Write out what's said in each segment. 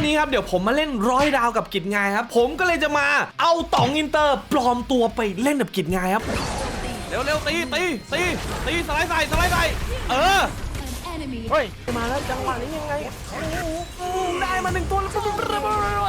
วันนี้ครับเดี๋ยวผมมาเล่นร้อยดาวกับกิจงายครับ ผมก็เลยจะมาเอาต๋องอินเตอร์ปลอมตัวไปเล่นกับกิจงายครับ เร็วเร็วตีตีตีตีสไลด์ใส่สไลด์ใส่เออ An enemy เฮ้ย มาแล้วจังหวะนี้ยังไงโอ้โหได้มาหนึ่งตัวแล้ว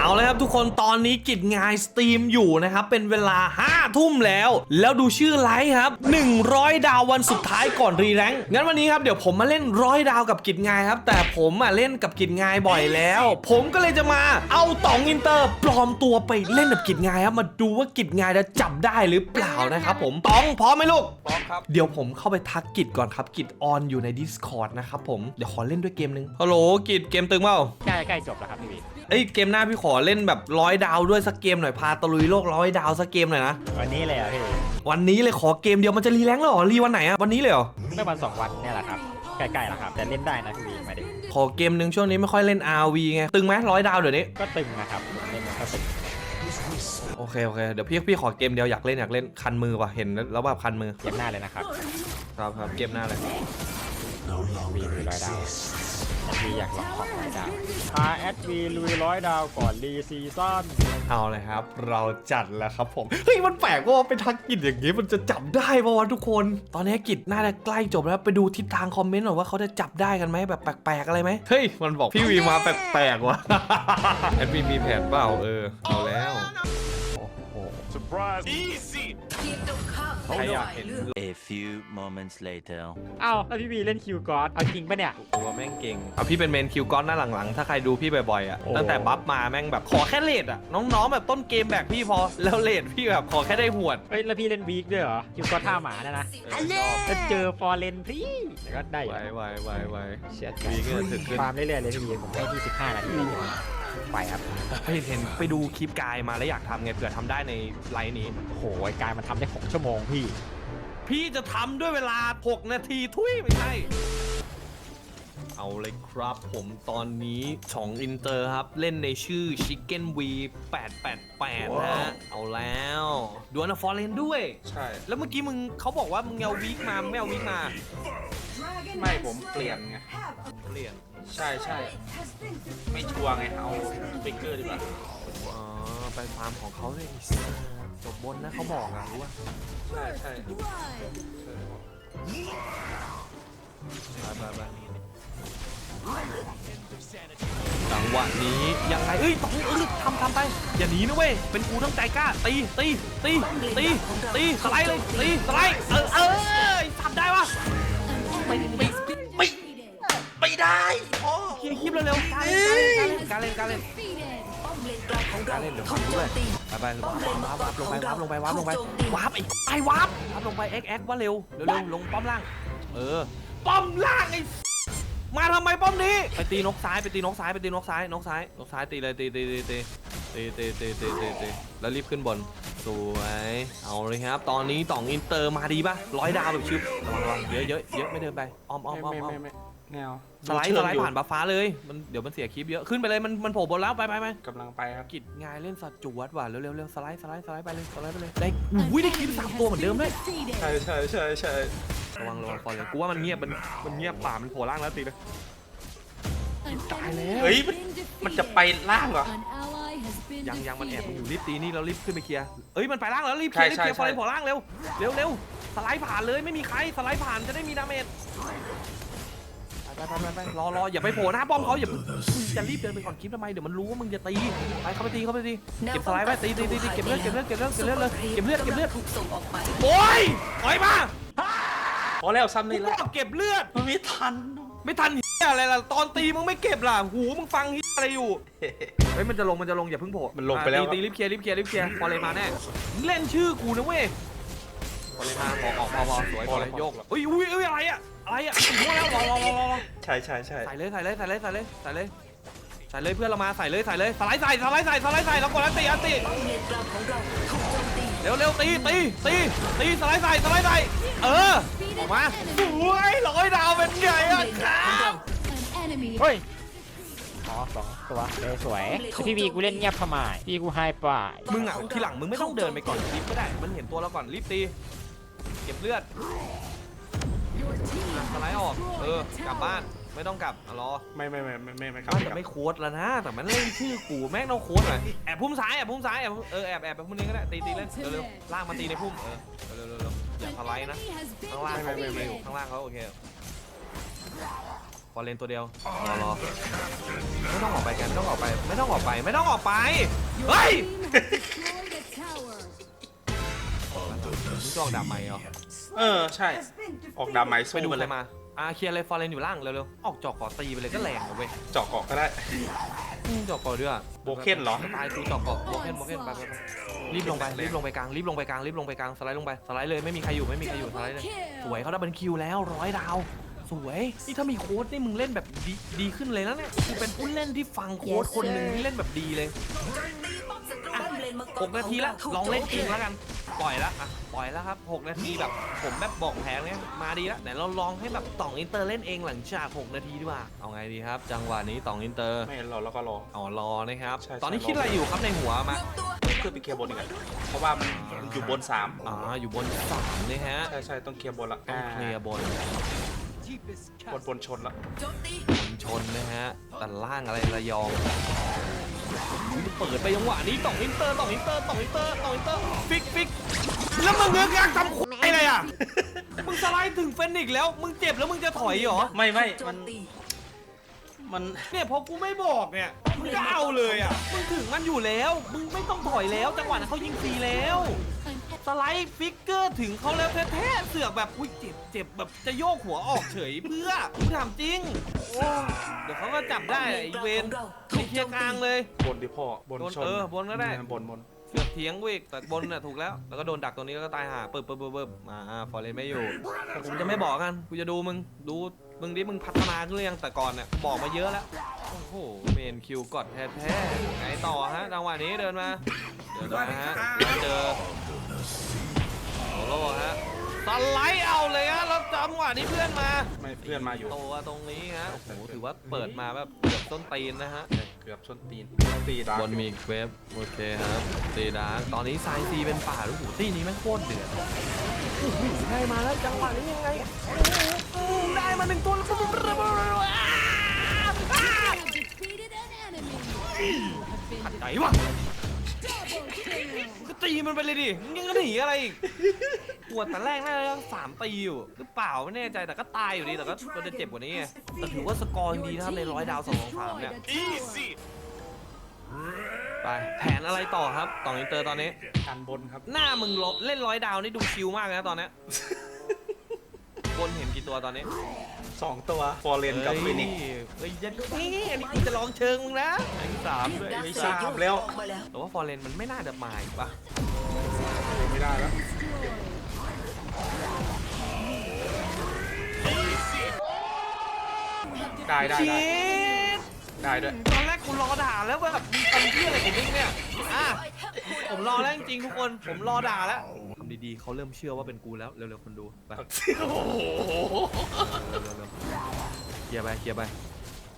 เอาเลยครับทุกคนตอนนี้กิจงายสตรีมอยู่นะครับ เป็นเวลา 5 ทุ่มแล้ว แล้วดูชื่อไลฟ์ครับ 100 ดาววันสุดท้ายก่อนรีแรงค์งั้นวันนี้ครับเดี๋ยวผมมาเล่นร้อยดาวกับกิจงายครับ แต่ผมอะเล่นกับกิจงายบ่อยแล้ว ผมก็เลยจะมาเอาต๋องอินเตอร์ ปลอมตัวไปเล่นกับกิจงายครับมาดูว่ากิจงายจะจับได้หรือเปล่านะครับผมต๋องพร้อมไหมลูกพร้อมครับเดี๋ยวผมเข้าไปทักกิจก่อนครับกิจออนอยู่ใน Discord นะครับผมเดี๋ยวขอเล่นด้วยเกมนึงฮัลโหลกิจเกมตึงเปล่า ใกล้ใกล้จบแล้วครับพี่วี เอ้ยเกมหน้าพี่ขอเล่นแบบร้อยดาวด้วยสักเกมหน่อยพาตะลุยโลกร้อยดาวสักเกมหน่อยนะ วันนี้เลยเหรอะพี่วันนี้เลยขอเกมเดียวมันจะรีแรงค์แล้วเหรอรีวันไหนอะวันนี้เลยเหรอไม่วันสองวันเนี่ยแหละครับ ใกล้ๆแล้วครับ แต่เล่นได้นะพี่วีมาดิขอเกมหนึ่งช่วงนี้ไม่ค่อยเล่น RV ไงตึงไหมร้อยดาวเดี๋ยวนี้ก็ตึงนะครับผมเล่นมันก็ตึงโอเคโอเคเดี๋ยวพี่พี่ขอเกมเดียวอยากเล่นอยากเล่นคันมือว่ะเห็นแล้วแบบคันมือเก็บหน้าเลยนะครับครับครับเกมหน้าเลยวีลุย ร้อยดาววีอยากลองของร้อยดาว RSV ลุยร้อยดาวก่อนรีซีซั่นเอาเลยครับ เราจัดแล้วครับผม เฮ้ย มันแปลกว่าเป็นทักกิจอย่างนี้มันจะจับได้ป่าวะทุกคน ตอนนี้กิจน่าจะใกล้จบแล้วไปดูทิศทางคอมเมนต์หน่อยว่าเขาจะจับได้กันไหมแบบแปลกๆอะไรไหมเฮ้ย มันบอกพี่วีมาแปลกๆว่ะแอดมินมีแผนเปล่าเออเอาแล้ว โอ้โหใครอยากเห็น A few moments later. เอ้าแล้วพี่วีเล่นคิวกอดเอาจริงปะเนี่ย ตัวแม่งเก่งเอาพี่เป็นเมนคิวก้อนหน้าหลังๆ ถ้าใครดูพี่บ่อยๆอะ โอ้ ตั้งแต่บัฟมาแม่งแบบขอแค่เลดอะ น้องๆ แบบต้นเกมแบกพี่พอ แล้วเลดพี่แบบขอแค่ได้หวดเฮ้ยแล้วพี่เล่นวีคด้วยเหรอคิวกอดท่าหมาเนี่ยนะเออชอบถ้าเจอฟอร์เรนพี่แต่ก็ได้อยู่ไวไวไวไวเชียดวีคก็ถึงขึ้นฟาร์มเรื่อยๆเลยพี่วีผมให้ที่15นาที ไปครับเฮ้ยเห็นไปดูคลิปกายมาแล้วอยากทำไงเผื่อทำได้ในไลน์นี้ โอ้โหไอ้กายมันทำได้ 6 ชั่วโมงพี่ พี่จะทำด้วยเวลา 6 นาทีทุยไม่ใช่ เอาเลยครับ ผมตอนนี้2อินเตอร์ครับ เล่นในชื่อ Chicken V 888 นะฮะเอาแล้วดวลฟอร์เรนด้วย ใช่ แล้วเมื่อกี้มึงเขาบอกว่ามึงเอาวีคมามึงไม่เอาวีคมา ไม่ผมเปลี่ยนไง เปลี่ยน ใช่ใช่ไม่ชัวร์ไงเอาสปิเกอร์ดีกว่าอ๋อไปฟาร์มของเขาเลยไอ้สัสจบบนนะเขาบอกอะรู้ว่าใช่ใช่ไปไปไป จังหวะนี้ยังไงเอ้ยต้องเออทำทำไป อย่าหนีนะเว้ย เป็นกูต้องใจกล้า ตีตีตีตีตีสไลด์เลยตีสไลด์เออเออทำได้ปะไม่ไม่ไม่ไม่ได้พ่อเคลียร์คลิปเร็วๆการเล่นการเล่นการเล่นการเล่นเดี๋ยวผมด้วยไปไปวาร์ปวาร์ปลงไปวาร์ปลงไปวาร์ปลงไปวาร์ปไอ้ไอ้วาร์ปวาร์ปลงไปเอ็กเอ็กว่าเร็วเร็วลงป้อมล่าง เออป้อมล่างไอ้ มาทำไมป้อมนี้ ไปตีนกซ้ายไปตีนกซ้ายไปตีนกซ้ายนกซ้ายนกซ้ายตีเลยตีตีตีตีตีตีตีตีตีตีแล้วรีบขึ้นบนสวยเอาเลยครับ ตอนนี้ต่องอินเตอร์มาดีป่ะร้อยดาวแบบชิบระวังระวังเยอะเยอะเยอะไม่เดินไปอ้อมอ้อมอ้อมไม่อ้อมไม่ไม่แนว สไลด์สไลด์ผ่านบัฟฟ้าเลยมันเดี๋ยวมันเสียคลิปเยอะขึ้นไปเลยมันมันโผล่บนแล้วไปไปไปกำลังไปครับกิดงายเล่นสัตว์จวดว่ะเร็วเร็วเร็วสไลด์สไลด์สไลด์ไปเลยสไลด์ไปเลยได้อุ้ยได้คลิปสามตัวเหมือนเดิมด้วยใช่ใช่ใช่ใช่ระวังระวังฟอลเลยกูว่ามันเงียบมันมันเงียบป่ามันโผล่ล่างแล้วตีเลยตายแล้วเฮ้ยมันมันจะไปล่างเหรอยังยังมันแอบมันอยู่รีบตีนี่เรารีบขึ้นไปเคลียร์เอ้ยมันไปล่างแล้วรีบเคลียร์รีบใช่เคลียร์ฟอลใช่เลยโผล่ล่างเร็วเร็วเร็วสไลด์ผ่านเลยไม่มีใครสไลด์ผ่านจะได้มีดาเมจ ไปไปไปไปรอรออย่าไปโผล่หน้าป้อมเขาอย่ามึงจะรีบเดินไปก่อนคลิปทำไมเดี๋ยวมันรู้ว่ามึงจะตีไปเข้าไปตีเข้าไปตีเก็บสไลด์ไว้ตีตีตีตีเก็บเลือดเก็บเลือดเก็บเลือดเก็บเลือดเลยเก็บเลือดเก็บเลือดโอ้ยถอยมาพอแล้วซ้ำกูนี่บแล้วอกเก็บเลือดมันไม่ทันไม่ทันเหี้ยอะไรล่ะตอนตีมึงไม่เก็บล่ะหูมึงฟังเหี้ยอะไรอยู่เฮ้ยมันจะลงมันจะลงอย่าเพิ่งโผล่มันลงไปแล้วอะตีตีรีบเคลียร์รีบเคลียร์รีบเคลียร์พอเลยมาแน่มึงเล่นชื่อกูนะเว้ย พอเลยมาออกออกพอพอสวยพอเลยโยกอุ้ยอุ้ยอุ้ยอะไรอะอะไรอะหัวแล้วรอรอรอรอรอใช่ใช่ใช่ใส่เลยใส่เลยใส่เลยใส่เลยใส่เลยใส่เลยเพื่อนเรามาใส่เลยใส่เลยสไลด์ใส่สไลด์ใส่สไลด์ใส่แล้วกดอันตีอันตีเร็วเร็วตีตีตีตีสไลด์ใส่สไลด์ใส่เออออกมาสวยร้อยดาวเป็นไงอะครับเฮ้ยอ๋อสองตัวเลยสวยแต่พี่วีกูเล่นเงียบทำไมพี่กูไฮปลายมึงอะทีหลังมึงไม่ต้องเดินไปก่อนคลิปก็ได้มันเห็นตัวเราก่อนรีบตีเก็บเลือดอะสไลด์ออก เออ กลับบ้านสไม่ต้องกลับอะรอไม่ไม่ไม่ไม่ไม่ไม่ครับมันจะไม่โค้ดแล้วนะ แต่มันเล่นชื่อกูแม่งต้องโค้ดหน่อยแอบพุ่มซ้ายแอบพุ่มซ้ายแอบเออแอบแอบไปพุ่มนี้ก็ได้ ตีตีเล่น เร็วๆลากมาตีในพุ่ม เออ เร็วๆเร็วๆอย่า An ทลายนะ enemy has been ข้างล่างเขาไม่ไม่อยู่ defeated. ข้างล่างเขาโอเคฟอร์เรนตัวเดียว รอรอไม่ต้องออกไปกันไม่ต้องออกไป ไม่ต้องออกไป ไม่ต้องออกไป เฮ้ย Team has destroyed a tower. มึงจะออกดาบใหม่เหรอ เออใช่ ออกดาบไม้ไปสู้ดูอะไรมาอ่าเคลียร์เลยฟอร์เรนอยู่ล่างเร็วๆออกจอกขอตีไปเลยก็แรงนะเว้ยเจาะเกาะก็ได้ อืมจอกก่อนด้วยโบเคนเหรอ ตายกูจอกก่อนโบเคนโบเคนไปไปไปรีบลงไปรีบลงไปกลางรีบลงไปกลางรีบลงไปกลางสไลด์ลงไปสไลด์เลยไม่มีใครอยู่ไม่มีใครอยู่สไลด์เลยสวยเขาได้เป็นคิวแล้วร้อยดาวสวยนี่ถ้ามีโค้ดนี่มึงเล่นแบบดีดีขึ้นเลยนะเนี่ยคือเป็นผู้เล่นที่ฟังโค้ดคนหนึ่งที่เล่นแบบดีเลย อะหกนาทีละลองเล่นเองแล้วกันปล่อยละอะ ปล่อยแล้วครับหกนาทีแบบผมแบบบอกแผนเนี่ยมาดีแล้วไหนเราลองให้แบบต่องอินเตอร์เล่นเองหลังจากหกนาทีดีกว่าเอาไงดีครับ จังหวะนี้ต่องอินเตอร์ไม่เราแล้วก็รอ อ๋อรอนะครับ ใช่ใช่ตอนนี้คิดอะไรอยู่ครับในหัวมาเพื่อไปเคลียร์บนอีกอะเพราะว่ามันอยู่บนสามอ๋ออยู่บนสามนะฮะใช่ใช่ต้องเคลียร์บนละต้องเคลียร์บนบนบนชนละชนนะฮะแต่ล่างอะไรระยองเปิดไปจังหวะนี้ต่องอินเตอร์ต่องอินเตอร์ต่องอินเตอร์ต่องอินเตอร์ฟิกฟิกแล้วมึง เงือกกลางทำควายอะไรอะ มึงสไลด์ถึงเฟนิกซ์แล้ว มึงเจ็บแล้วมึงจะถอยเหรอ ไม่ไม่มันมันเนี่ยพอกูไม่บอกเนี่ย มึงก็เอาเลยอะ มึงถึงมันอยู่แล้ว มึงไม่ต้องถอยแล้ว จังหวะนั้นเขายิงฟรีแล้ว An สไลด์ฟิกเกอร์ถึงเขาแล้วแท้ๆเสือกแบบ อุ้ยเจ็บเจ็บแบบจะโยกหัวออกเฉยเพื่อกูถามจริงโอ้เดี๋ยวเขาก็จับได้ไอ้เวนไปเคลียร์กลางเลย บนดิพ่อบนบนชนเออบนก็ได้ บนบน เสือกเถียงกูอีกแต่บนน่ะถูกแล้ว แล้วก็โดนดักตรงนี้แล้วก็ตายห่าเปิบเปิบเปิบเปิบมาฟอร์เรนไม่อยู่แต่ผมจะไม่บอกกันกูจะดูมึงดูมึงดิมึงพัฒนาขึ้นหรือยังแต่ก่อนเนี่ยบอกมาเยอะแล้วโอ้โหเมนคิวกดแท้ๆไงต่อฮะจังหวะนี้เดินมาเดินมาฮะเจอโซโล่ฮะสไลด์เอาเลยฮะ แล้วจังหวะนี้เพื่อนมาไม่เพื่อนมาอยู่ตัวตรงนี้ฮะโอ้โหถือว่าเปิดมาแบบเกือบต้นตีนนะฮะเกือบส้นตีนตีดาบนมีอีกเวฟโอเคครับตีดาร์กตอนนี้ไซซีเป็นป่าลูกหูตีนี้แม่งโคตรเดือดโอ้โหได้มาแล้วจังหวะนี้ยังไงโอ้โหได้มาหนึ่งตัวแล้วปุ๊บปุ๊บปุ๊บปุ๊บปุ๊บอ่าอ่า have defeated an enemy. You have been ไหนวะ double kill. ก็ตีมันไปเลยดิมึงยังจะหนีอะไรอีกปวดแต่แรกน่าจะสามตีอยู่หรือเปล่าไม่แน่ใจแต่ก็ตายอยู่ดีแต่ก็ก็จะเจ็บกว่านี้ไงแต่ถือว่าสกอร์ยังดีนะครับในร้อยดาวสองสามเนี่ย Destroyed a tower. ไปแผนอะไรต่อครับต่ออินเตอร์ตอนนี้ กันบนครับ หน้ามึงลบเล่นร้อยดาวนี่ดูชิลมากเลยนะตอนเนี้ย บนเห็นกี่ตัวตอนนี้ สองตัวฟอร์เรนกับฟินิกซ์เฮ้ยยันนี่อันนี้กูจะลองเชิงมึงนะไอ้สามด้วยไม่ทราบแล้วแต่ว่าฟอร์เรนมันไม่น่าจะมาอีกปะไม่ได้แล้วได้ได้ชีได้ดได้ด้วยตอนแรกกูรอด่าแล้วแบบมึงทำเพี้ยอะไรของมึงเนี่ยอะผมรอแล้วจริงๆทุกคนผมรอด่าแล้วทำ ดีๆเขาเริ่มเชื่อว่าเป็นกูแล้วเร็วๆคนดูไปโอ้โหเร็วๆเคลียร์ไปเคลียร์ไป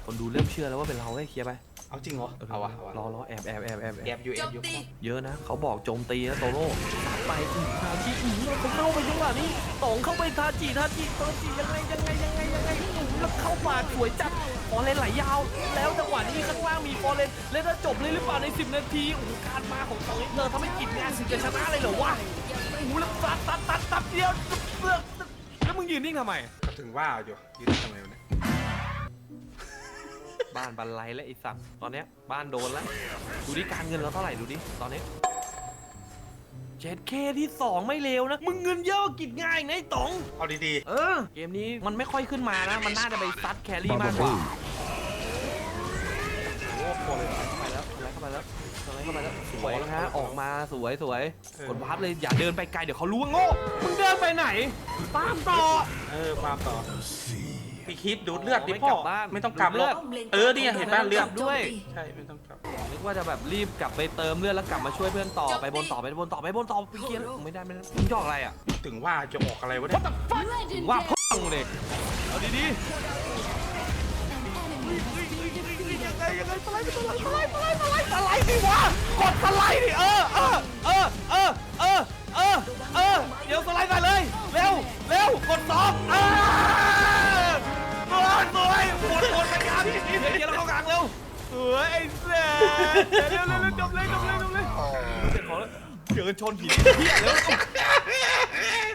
คนดูเริ่มเชื่อแล้วว่าเป็นเราให้เคลียร์ไปเอาจริงเหรอ เอาวะเอาวะรอรอแอบแอบแอบแอบแอบอยู่แอบอยู่เยอะนะเขาบอกโจมตีนะโตโร่สัดไปอีกทาจิอีกเราเข้าไปจังหวะนี้ตองเข้าไปทาจิทาจิทาจิยังไงยังไงยังไงยังไงอื้อแล้วเข้าปากสวยจัดฟอร์เรนไหลยาว แล้วจังหวะนี้ข้างล่างมีฟอร์เรนแล้วจะจบเลยหรือเปล่าใน 10 นาทีโอ้โหการมาของสองลิเตอร์ทำให้กินงานสิจะชนะเลยเหรอวะ โอ้โหแล้วตัดตัดตัดตัดเดียวเลือกแล้วมึงยืนนิ่งทำไม ก็ถึงว่าอยู่ยืนทำไมวะเนี่ยบ้านบันไลและไอสัตว์ตอนเนี้ยบ้านโดนแล้ว ดูดิการเงินเราเท่าไหร่ดูดิตอนนี้เจ็ดเคที่สองไม่เลวนะ มึงเงินเยอะกว่ากิจง่ายนะไอ้ต๋องเอาดีเออ เกมนี้มันไม่ค่อยขึ้นมานะ มันน่าจะไปซัดแครี่มากกว่า ๆโอ้ฟอร์เรน เข้าไป แล้วเข้าไปแล้วเข้าไปแล้วสวยนะฮะออกมาสวยสวยกดวาร์ปเลยอย่าเดินไปไกลเดี๋ยวเขารู้ว่าโง่มึงเดินไปไหนตามต่อเออความต่อพี่คิดดูดเลือดดิไม่พ่กอลับบ้านไม่ต้องกลับหรอกดูดเลือดเออเนี่ยเห็นป่ะเลือดด้วยใช่ไม่ต้องกลับนึกว่าจะแบบรีบกลับไปเติมเลือดแล้วกลับมาช่วยเพื่อนต่อไปบนต่อไปบนต่อไปบนต่อไปเกียร์ไม่ได้ไม่ได้มึงจะออกอะไรอะถึงว่าจะออกอะไรวะเนี่ยว่า Legendary. พ่องเด็กเอาดี An ไงยังไงสไลด์สไลด์สไลด์สไลด์สไลด์สไลด์ดิวะกดสไลด์ดิเออเออเออเออเออเออเออเดี๋ยวสไลด์ไปเลยเร็วเร็วกดสองเออสวยสวยหัวเฮ้ากลางเร็วสวยไอ้เสียเร็วเร็วเร็วจบเลยจบเลยจบเลยเจ็บขอแล้วเดี๋ยวกันชนหินเฮียแล้ว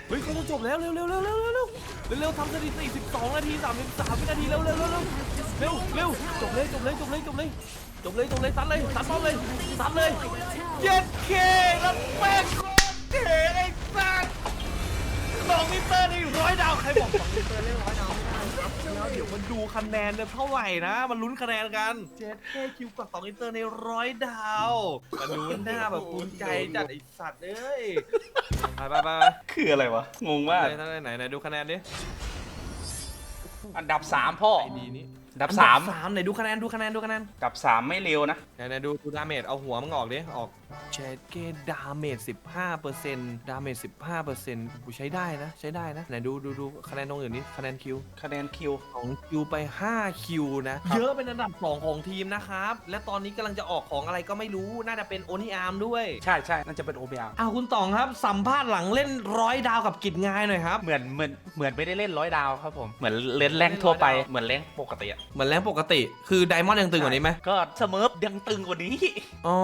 เฮ้ยเขาจะจบแล้วเร็วเร็วเร็วเร็วเร็ว เร็วเร็วทำสถิติ 12 นาที 33 วินาทีเร็วเร็วเร็วเร็วเร็วเร็วจบเลยจบเลยจบเลยจบเลยจบเลยจบเลยตัดเลยตัดป้อมเลยตัดเลยเจ็ดเคแล้วแม่งโคตรเท่ไอ้สัสสองมิเตอร์นี่ร้อยดาวใครบอกสองมิเตอร์เล่นร้อยดาว แล้วเดี๋ยวมันดูคะแนนเนี่ยเท่าไหร่นะ มันลุ้นคะแนนกันเจ็ดเคคิวกับสองมิเตอร์ในร้อยดาวมาดูหน้าแบบภูมิใจจัดไอ้สัตว์เอ้ยไปไปไปคืออะไรวะ งงมากไหนไหนไหนดูคะแนนดิ อันดับสามพ่อ ไอดีนี้อัน ดับสามสามไหนดูคะแนนดูคะแนนดูคะแนนอันดับสามไม่เร็วนะไหนไหนดูดูดาเมจเอาหัวมึงออกดิ ออกเชดเกดาเมจ15เปอร์เซ็นต์ดาเมจ15เปอร์เซ็นต์กูใช้ได้นะ ใช้ได้นะ ไหนดูดูดูคะแนนตรงอื่นนี้คะแนนคิวคะแนนคิว ของคิวไป 5 คิวนะ เยอะเป็นอันดับ 2 ของทีมนะครับ และตอนนี้กำลังจะออกของอะไรก็ไม่รู้น่าจะเป็นโอนิอาร์มด้วยใช่ใช่น่าจะเป็นโอเบลอ้าวคุณต๋องครับสัมภาษณ์หลังเล่นร้อยดาวกับกิจงายหน่อยครับเหมือนเหมือนเหมือนไม่ได้เล่นร้อยดาวครับผมเหมือนเล่นแรงทั่วไปเหมือนแรงปกติอะเหมือนแรงปกติ คือไดมอนด์ยังตึงกว่านี้ไหมก็เสมอยังตึงกว่านี้ อ๋อ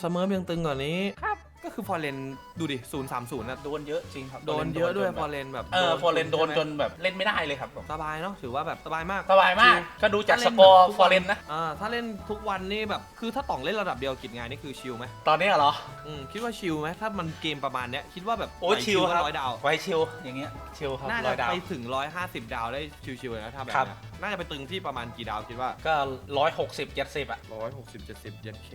เสมอยังตึงกว่านี้ ครับ ก็คือฟอร์เรนดูดิ030นะโดนเยอะจริงครับโดนเยอะด้วยจนฟแบอบร์เรนแบบเออฟอร์เรนโดนจนใช่ไหมแบบเล่นไม่ได้เลยครับผมสบายเนาะถือว่าแบบสบายมากสบายมาก ก็ดูจากสถ้กอร์ล่แบบทุฟอร์เรนนะอ่าถ้าเล่นทุกวันนี่แบบคือถ้าต่องเล่นระดับเดียวกิจงานนี่คือชิลไหมตอนนี้เหรออืมคิดว่าชิลไหมถ้ามันเกมประมาณเนี้ยคิดว่าแบบโอ้ไหวชิลครับร้อยดาวไว้ชิลอย่างเงี้ยชิลครับน่าร้จะอยดาวไปถึง150ดาวได้ชิวๆเลยนะถ้าแบบครับเนี้ยน่าจะไปตึงที่ประมาณกี่ดาวคิดว่าก็ร้อยหกสิบเจ็ดสิบอะ160 70เย็นเค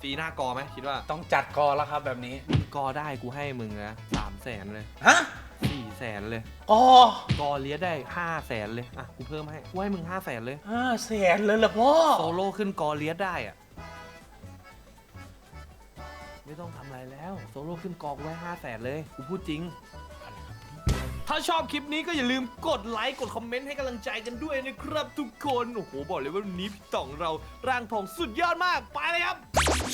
ฟีหน้ากอไหมคิดว่าต้องจัดกอแล้วครับแบบนี้กอได้กูให้มึงนะ3แสนเลยฮะ4แสนเลย กอกอเลียได้5แสนเลย อะ กูเพิ่มให้กูให้มึง5แสนเลยห้าแสนเลยเหรอพ่อ โซโล่ขึ้นกอเลียได้อะ ไม่ต้องทำอะไรแล้ว โซโล่ขึ้นกอกูไว้5แสนเลย กูพูดจริง ถ้าชอบคลิปนี้ก็อย่าลืมกดไลค์กดคอมเมนต์ให้กำลังใจกันด้วยนะครับทุกคน โอ้โห บอกเลยว่าวันนี้พี่ต่องเราร่างทองสุดยอดมาก ไปเลยครับ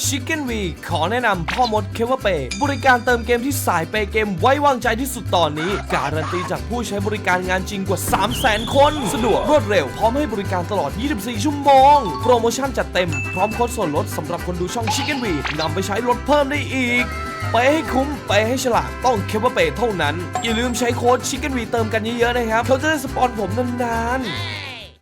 Chicken V ขอแนะนำพ่อมดเคเวเปบริการเติมเกมที่สายเปเกมไว้วางใจที่สุดตอนนี้ การันตีจากผู้ใช้บริการงานจริงกว่า 3 0 0 0 0 0 คน สะดวกรวดเร็ว พร้อมให้บริการตลอด 24 ชั่วโมง โปรโมชั่นจัดเต็ม พร้อมโค้ดส่วนลดสำหรับคนดูช่อง Chicken V นำไปใช้ลดเพิ่มได้อีกไปให้คุ้มไปให้ฉลาดต้องเคเบิลเปเท่านั้น อย่าลืมใช้โค้ดชิคเก้นวีเติมกันเยอะๆนะครับ เขาจะได้สปอนผมนานๆ